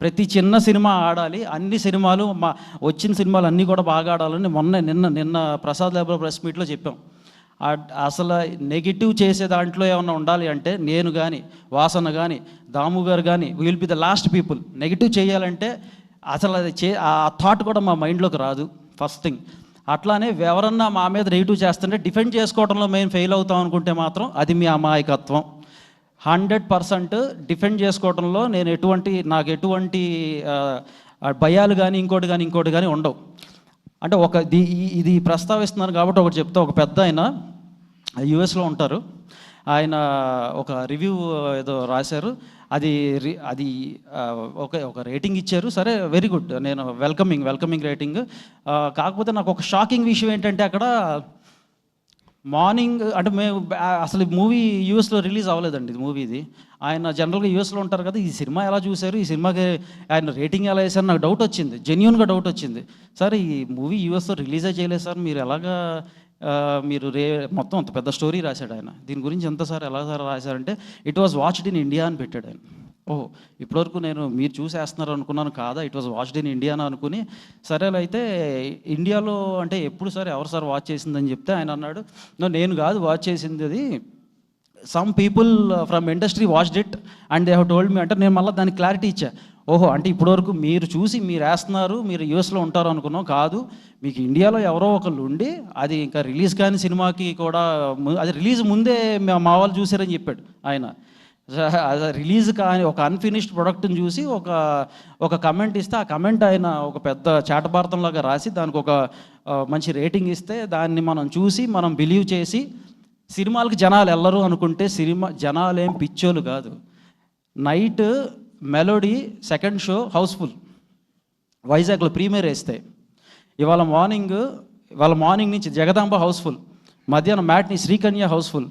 ప్రతి చిన్న సినిమా ఆడాలి. అన్ని సినిమాలు మా వచ్చిన సినిమాలు అన్నీ కూడా బాగా ఆడాలని మొన్న నిన్న నిన్న ప్రసాద్ లేబర్ ప్రెస్ మీట్లో చెప్పాం. అసలు నెగిటివ్ చేసే దాంట్లో ఏమైనా ఉండాలి అంటే నేను కానీ వాసన కానీ దాము గారు కానీ will be the last people negative చేయాలంటే అసలు అది చే ఆ థాట్ కూడా మా మైండ్లోకి రాదు. ఫస్ట్ థింగ్ అట్లానే ఎవరన్నా మా మీద నెగిటివ్ చేస్తుంటే డిఫెండ్ చేసుకోవడంలో మేము ఫెయిల్ అవుతాం అనుకుంటే మాత్రం అది మీ అమాయకత్వం. హండ్రెడ్ పర్సెంట్ డిఫెండ్ చేసుకోవడంలో నేను ఎటువంటి నాకు ఎటువంటి భయాలు కానీ ఇంకోటి కానీ ఇంకోటి కానీ ఉండవు. అంటే ఒక ఇది ఇది ప్రస్తావిస్తున్నాను కాబట్టి ఒకటి చెప్తా ఒక పెద్ద ఆయన యుఎస్లో ఉంటారు. ఆయన ఒక రివ్యూ ఏదో రాశారు. అది రి అది ఒక ఒక రేటింగ్ ఇచ్చారు. సరే వెరీ గుడ్. నేను వెల్కమింగ్ వెల్కమింగ్ రేటింగ్. కాకపోతే నాకు ఒక షాకింగ్ విషయం ఏంటంటే అక్కడ మార్నింగ్ అంటే మేము అసలు మూవీ యూఎస్లో రిలీజ్ అవ్వలేదండి ఇది మూవీ ఇది ఆయన జనరల్గా యూఎస్లో ఉంటారు కదా ఈ సినిమా ఎలా చూశారు ఈ సినిమాకి ఆయన రేటింగ్ ఎలా వేశారు నాకు డౌట్ వచ్చింది జెన్యున్గా డౌట్ వచ్చింది. సార్ ఈ మూవీ యూఎస్లో రిలీజే చేయలేదు సార్ మీరు ఎలాగా మీరు రే మొత్తం అంత పెద్ద స్టోరీ రాశాడు ఆయన. దీని గురించి ఎంత సార్ ఎలా సార్ రాశారంటే it was watched in India అని పెట్టాడు ఆయన. ఓహో ఇప్పటివరకు నేను మీరు చూసేస్తున్నారు అనుకున్నాను కాదా? It was watched in India అని అనుకుని సరేలే అయితే ఇండియాలో అంటే ఎప్పుడు సార్ ఎవరు సార్ వాచ్ చేసిందని చెప్తే ఆయన అన్నాడు నేను కాదు వాచ్ చేసింది అది. Some people from industry watched it and they have told me అంటే నేను మళ్ళీ దానికి క్లారిటీ ఇచ్చా. ఓహో అంటే ఇప్పటివరకు మీరు చూసి మీరు వేస్తున్నారు మీరు యూఎస్లో ఉంటారు అనుకున్నాం కాదు. మీకు ఇండియాలో ఎవరో ఒకళ్ళు ఉండి అది ఇంకా రిలీజ్ కాని సినిమాకి కూడా అది రిలీజ్ ముందే మా- మా వాళ్ళు చూసారని చెప్పాడు ఆయన. రిలీజ్ కాని ఒక అన్ఫినిష్డ్ ప్రొడక్ట్ని చూసి ఒక ఒక కమెంట్ ఇస్తే ఆ కమెంట్ ఆయన ఒక పెద్ద చాటభారతంలాగా రాసి దానికి ఒక మంచి రేటింగ్ ఇస్తే దాన్ని మనం చూసి మనం బిలీవ్ చేసి సినిమాలకు జనాలు వెళ్ళరు అనుకుంటే సినిమా జనాలు ఏం పిచ్చోలు కాదు. Night melody second show house full వైజాగ్లో ప్రీమియర్ వేస్తే. ఇవాళ మార్నింగ్ ఇవాళ మార్నింగ్ నుంచి జగదాంబ హౌస్ఫుల్ మధ్యాహ్నం మ్యాట్ని శ్రీకన్య హౌస్ఫుల్